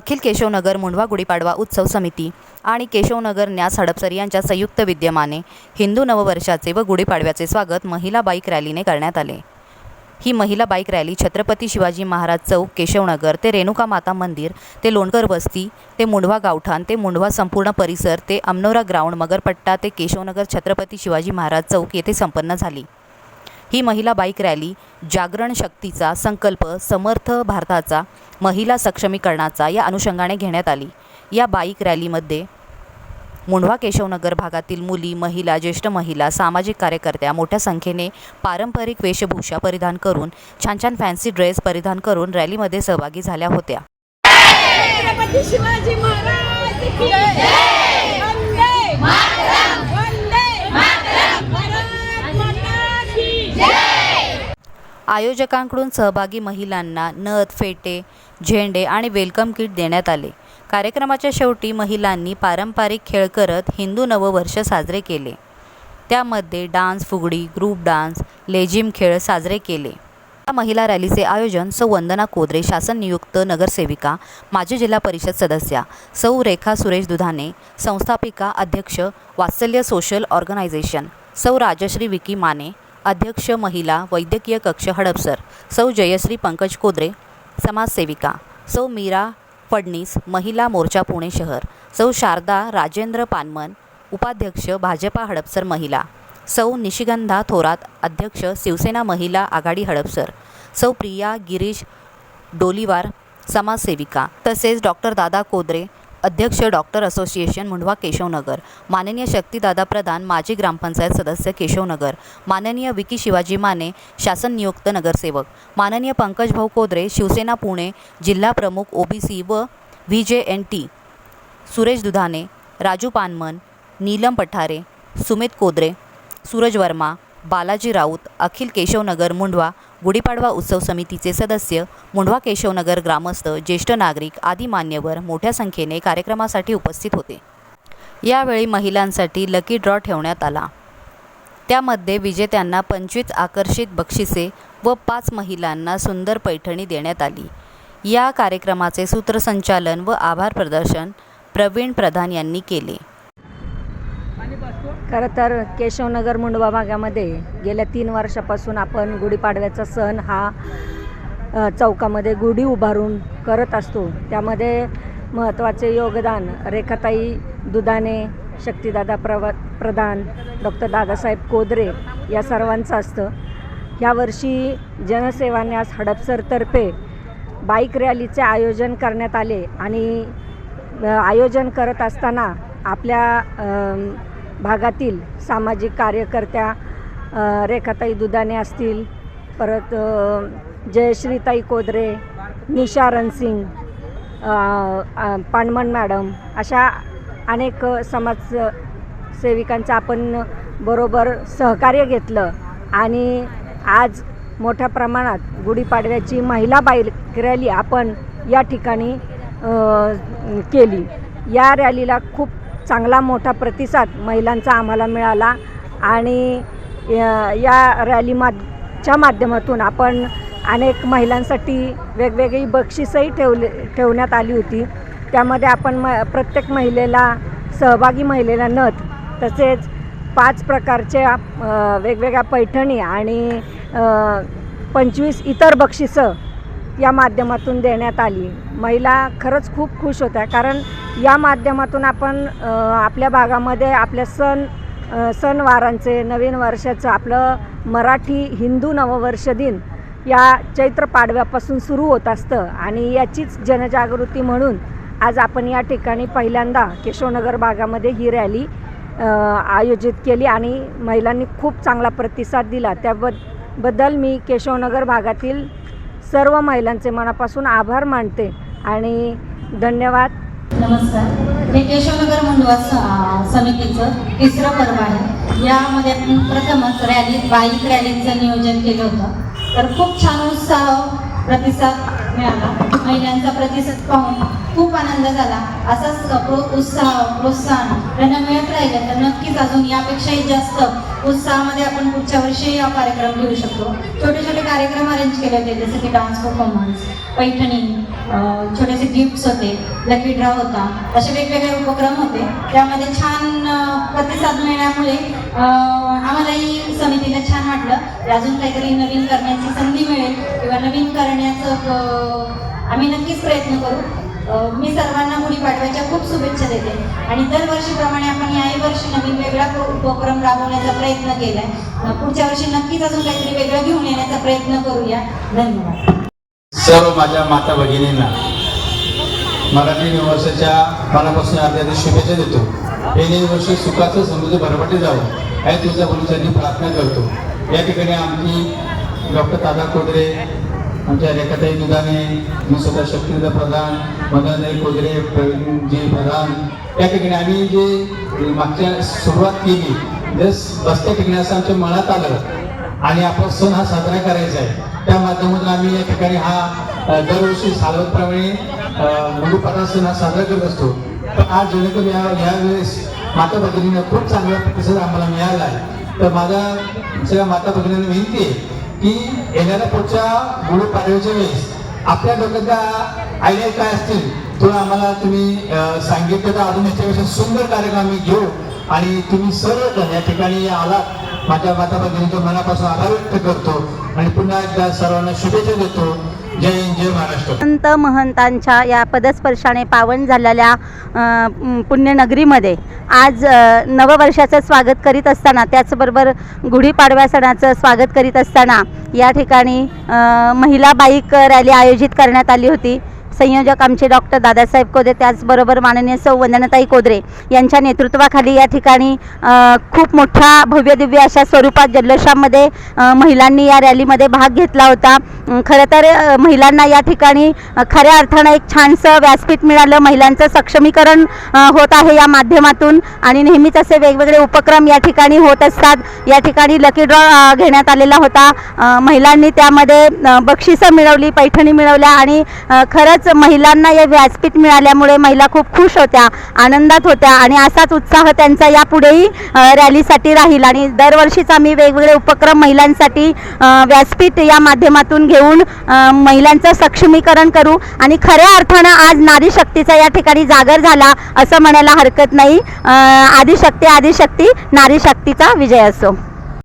अखिल केशवनगर मुंढवा गुढीपाडवा उत्सव समिती आणि केशवनगर न्यास हडपसर यांच्या संयुक्त विद्यमाने हिंदू नववर्षाचे व गुढीपाडव्याचे स्वागत महिला बाईक रॅलीने करण्यात आले. ही महिला बाईक रॅली छत्रपती शिवाजी महाराज चौक केशवनगर ते रेणुका माता मंदिर ते लोणकर वस्ती ते मुंढवा गावठाण ते मुंढवा संपूर्ण परिसर ते अमनोरा ग्राउंड मगरपट्टा ते केशवनगर छत्रपती शिवाजी महाराज चौक येथे संपन्न झाली. ही महिला बाईक रॅली जागरण शक्तीचा संकल्प समर्थ भारताचा महिला सक्षमीकरणाचा या अनुषंगाने घेण्यात आली. या बाईक रॅलीमध्ये मुंढवा केशवनगर भागातील मुली महिला ज्येष्ठ महिला सामाजिक कार्यकर्त्या मोठ्या संख्येने पारंपरिक वेशभूषा परिधान करून छान छान फॅन्सी ड्रेस परिधान करून रॅलीमध्ये सहभागी झाल्या होत्या छत्रपती शिवाजी महाराज की जय वंदे मातरम वंदे मातरम भारत माता की जय आयोजकांकडून सहभागी महिलांना नथ फेटे झेंडे आणि वेलकम किट देण्यात आले. कार्यक्रमाच्या शेवटी महिलांनी पारंपरिक खेळ करत हिंदू नववर्ष साजरे केले. त्यामध्ये डान्स फुगडी ग्रुप डान्स लेझिम खेळ साजरे केले. या महिला रॅलीचे आयोजन सौ. वंदना कोदरे शासन नियुक्त नगरसेविका माजी जिल्हा परिषद सदस्या सौ. रेखा सुरेश दुधाने संस्थापिका अध्यक्ष वात्सल्य सोशल ऑर्गनायझेशन सौ. राजश्री विकी माने अध्यक्ष महिला वैद्यकीय कक्ष हडपसर. सौ जयश्री पंकज कोद्रे समाजसेविका. सौ मीरा फडणीस महिला मोर्चा पुणे शहर. सौ शारदा राजेंद्र पानमन उपाध्यक्ष भाजपा हडपसर महिला. सौ निशिगंधा थोरात अध्यक्ष शिवसेना महिला आघाडी हडपसर. सौ प्रिया गिरीश डोलीवार समाजसेविका. तसेच डॉक्टर दादा कोद्रे अध्यक्ष डॉक्टर असोसिएशन मुंढवा केशवनगर. माननीय शक्तिदादा प्रधान माजी ग्रामपंचायत सदस्य केशवनगर. माननीय विकी शिवाजी माने शासन नियुक्त नगरसेवक. माननीय पंकज भाऊ कोदरे शिवसेना पुणे जिल्हा प्रमुख ओबीसी व V J N T. Suresh दुधाने राजू पानमन नीलम पठारे सुमित कोदरे सूरज वर्मा बालाजी राऊत अखिल केशवनगर मुंढवा गुढीपाडवा उत्सव समितीचे सदस्य मुंढवा केशवनगर ग्रामस्थ ज्येष्ठ नागरिक आदी मान्यवर मोठ्या संख्येने कार्यक्रमासाठी उपस्थित होते. यावेळी महिलांसाठी लकी ड्रॉ ठेवण्यात आला. त्यामध्ये विजेत्यांना पंचवीस आकर्षित बक्षिसे व पाच महिलांना सुंदर पैठणी देण्यात आली. या कार्यक्रमाचे सूत्रसंचालन व आभार प्रदर्शन प्रवीण प्रधान यांनी केले. खरं तर केशवनगर मुंडवा भागामध्ये गेल्या तीन वर्षापासून आपण गुढीपाडव्याचा सण हा चौकामध्ये गुढी उभारून करत असतो. त्यामध्ये महत्त्वाचे योगदान रेखाताई दुधाने शक्तिदादा प्रव प्रधान डॉक्टर दादासाहेब कोदरे या सर्वांचं असतं. यावर्षी जनसेवान्यास हडपसरतर्फे बाईक रॅलीचे आयोजन करण्यात आले आणि आयोजन करत असताना आपल्या भागातील सामाजिक कार्यकर्त्या रेखाताई दुदाने असतील परत जयश्रीताई कोदरे निशा रणसिंग अ, मॅडम अशा अनेक समाज सेविकांचं आपण बरोबर सहकार्य घेतलं आणि आज मोठ्या प्रमाणात गुढीपाडव्याची महिला बाईक रॅली आपण या ठिकाणी केली. या रॅलीला खूप चांगला मोठा प्रतिसाद महिलांचा आम्हाला मिळाला. आणि या- या रॅली माच्या माध्यमातून आपण अनेक महिलांसाठी वेगवेगळी बक्षीसही ठेवले ठेवण्यात आली होती. त्यामध्ये आपण म प्रत्येक महिलेला सहभागी महिलेला नथ तसेच पाच प्रकारच्या वेगवेगळ्या पैठणी आणि पंचवीस इतर बक्षिसं या माध्यमातून देण्यात आली. महिला खरंच खूप खुश होत्या. कारण या माध्यमातून आपण आपल्या भागामध्ये आपल्या सण सणवारांचे नवीन वर्षाचं आपलं मराठी हिंदू नववर्ष दिन या चैत्र पाडव्यापासून सुरू होत असतं. आणि याचीच जनजागृती म्हणून आज आपण या ठिकाणी पहिल्यांदा केशवनगर भागामध्ये ही रॅली आयोजित केली आणि महिलांनी खूप चांगला प्रतिसाद दिला. त्याबदबद्दल मी केशवनगर भागातील सर्व महिलांचे मनापासून आभार मानते आणि धन्यवाद. नमस्कार. हे केशवनगर मुंडवा समितीचं तिसरं पर्व आहे. यामध्ये आपण प्रथमच रॅली बाईक रॅलीचं नियोजन केलं होतं. तर खूप छान उत्साह प्रतिसाद मिळाला. महिलांचा प्रतिसाद पाहून खूप आनंद झाला. असाच प्रो उत्साह प्रोत्साहन त्यांना मिळत राहिलं तर नक्कीच अजून यापेक्षाही जास्त उत्साहामध्ये आपण पुढच्या वर्षी हा कार्यक्रम घेऊ शकतो. छोटे छोटे कार्यक्रम अरेंज केले होते जसं की डान्स परफॉर्मन्स पैठणी छोटेसे गिफ्ट्स होते लकी ड्रॉ होता असे वेगवेगळे उपक्रम होते. त्यामध्ये छान प्रतिसाद मिळाल्यामुळे आम्हालाही समितीला छान वाटलं. की अजून काहीतरी नवीन करण्याची संधी मिळेल. करण्याचं आम्ही नक्कीच प्रयत्न करू. मी सर्वांना गुढीपाडव्याच्या खूप शुभेच्छा देते. आणि दरवर्षीप्रमाणे आपण याही वर्षी नवीन वेगळा उपक्रम राबवण्याचा प्रयत्न केलाय. आहे पुढच्या वर्षी नक्कीच अजून काहीतरी वेगळं घेऊन येण्याचा प्रयत्न करूया. धन्यवाद. सर्व माझ्या माता भगिनींना मराठी नऊ वर्षाच्या मनापासून अर्ध्या शुभेच्छा देतो. हे नवीन वर्ष सुखाचं समृद्ध भरभटे जावं. हे तुझ्या भविष्याची प्रार्थना करतो. या ठिकाणी आमची डॉक्टर दादा कोदरे आमच्या रेखाताई दुधाने मी स्वतः शक्तीदा प्रधान मदनदाई कोदरे प्रवीणजी प्रधान. या ठिकाणी आम्ही जे मागच्या सुरुवात केली जस बसत्या ठिकाणी असं आमच्या मनात आलं आणि आपण सण हा साजरा करायचा आहे त्या माध्यमातून आम्ही या ठिकाणी हा दरवर्षी सालवतप्रमाणे गुढीपाडवा सण हा साजरा करत असतो. पण आज जेणेकरून या यावेळेस माता भगिनीनं खूप चांगला प्रतिसाद आम्हाला मिळाला आहे. तर माझा सगळ्या माता भगिनींना विनंती आहे की येणाऱ्या पुढच्या गुढीपाडव्याच्या वेळेस आपल्या डोक्याच्या आयडिया काय असतील तो आम्हाला तुम्ही सांगितलं तर अजून याच्यापेक्षा सुंदर कार्यक्रम आम्ही घेऊ. आणि तुम्ही सर्वजण या ठिकाणी आलात माझ्या माता भगिनीच्या मनापासून आभार व्यक्त करतो. आणि पुन्हा एकदा सर्वांना शुभेच्छा देतो. संत महंतांच्या या पदस्पर्शाने पावन झालेल्या पुण्यनगरीमध्ये आज नववर्षाचं स्वागत करीत असताना त्याचबरोबर गुढीपाडव्या सणाचं स्वागत करीत असताना या ठिकाणी महिला बाईक रॅली आयोजित करण्यात आली होती. संयोजक आमचे डॉक्टर दादासाहेब कोदे त्याचबरोबर माननीय सौ वंदनाताई कोदरे यांच्या नेतृत्वाखाली या ठिकाणी खूप मोठ्या भव्य दिव्य अशा स्वरूपात जल्लोषामध्ये महिलांनी या रॅलीमध्ये भाग घेतला होता. खरं तर महिलांना या ठिकाणी खऱ्या अर्थानं एक छानसं व्यासपीठ मिळालं. महिलांचं सक्षमीकरण होत आहे या माध्यमातून आणि नेहमीच असे वेगवेगळे उपक्रम या ठिकाणी होत असतात. या ठिकाणी लकी ड्रॉ घेण्यात आलेला होता. महिलांनी त्यामध्ये बक्षिसं मिळवली पैठणी मिळवल्या आणि खरंच महिलांना हे व्यासपीठ मिळाल्यामुळे महिला खूप खुश होत्या आनंदात होत्या आणि असाच उत्साह त्यांचा यापुढेही रॅलीसाठी राहील. आणि दरवर्षीच आम्ही वेगवेगळे उपक्रम महिलांसाठी व्यासपीठ या माध्यमातून घेऊन महिलांचं सक्षमीकरण करू. आणि खऱ्या अर्थानं आज नारी शक्तीचा या ठिकाणी जागर झाला असं म्हणायला हरकत नाही. आदिशक्ती आदिशक्ती नारी शक्तीचा विजय असो.